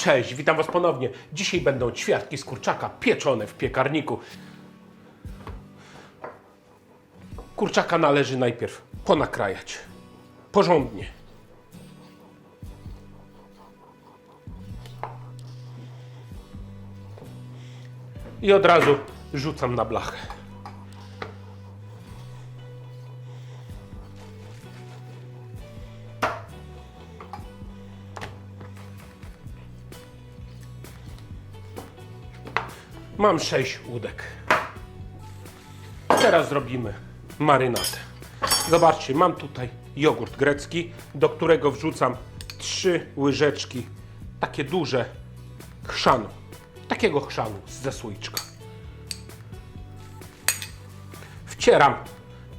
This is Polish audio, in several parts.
Cześć, witam Was ponownie. Dzisiaj będą ćwiartki z kurczaka pieczone w piekarniku. Kurczaka należy najpierw ponakrajać. Porządnie. I od razu rzucam na blachę. Mam 6 łódek. Teraz zrobimy marynatę. Zobaczcie, mam tutaj jogurt grecki, do którego wrzucam 3 łyżeczki, takie duże, chrzanu. Takiego chrzanu ze słoiczka. Wcieram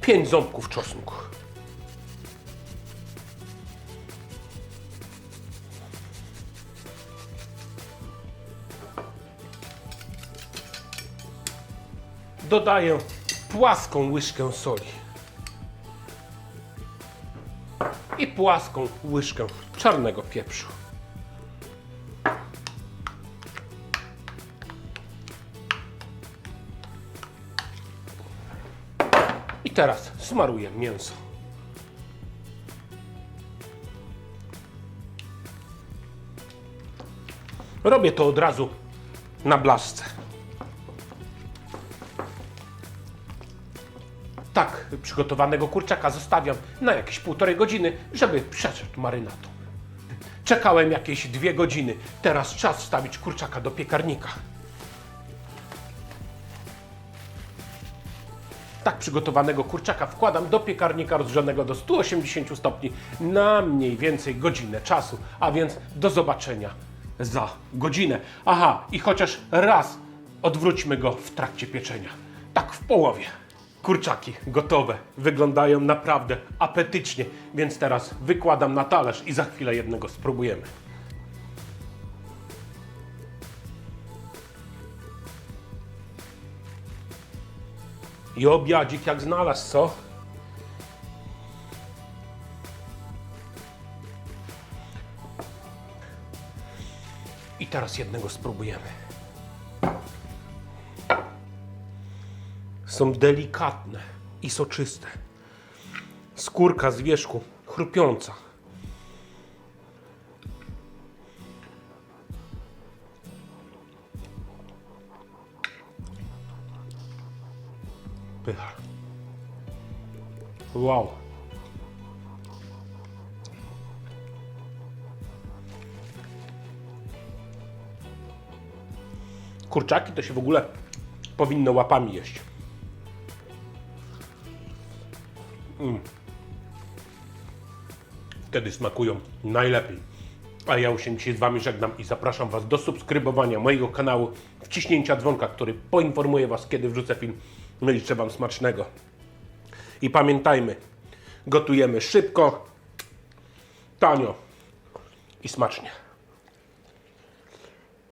5 ząbków czosnku. Dodaję płaską łyżkę soli. I płaską łyżkę czarnego pieprzu. I teraz smaruję mięso. Robię to od razu na blaszce. Tak przygotowanego kurczaka zostawiam na jakieś półtorej godziny, żeby przeszedł marynatą. Czekałem jakieś dwie godziny. Teraz czas wstawić kurczaka do piekarnika. Tak przygotowanego kurczaka wkładam do piekarnika rozgrzanego do 180 stopni na mniej więcej godzinę czasu, a więc do zobaczenia za godzinę. Aha, i chociaż raz odwróćmy go w trakcie pieczenia. Tak w połowie. Kurczaki gotowe. Wyglądają naprawdę apetycznie, więc teraz wykładam na talerz i za chwilę jednego spróbujemy. I obiadzik jak znalazł, co? I teraz jednego spróbujemy. Są delikatne i soczyste. Skórka z wierzchu chrupiąca. Pycha. Wow. Kurczaki to się w ogóle powinno łapami jeść. Mm. Wtedy smakują najlepiej. A ja już się dzisiaj z Wami żegnam i zapraszam Was do subskrybowania mojego kanału, wciśnięcia dzwonka, który poinformuje Was, kiedy wrzucę film. No życzę Wam smacznego. I pamiętajmy, gotujemy szybko, tanio i smacznie.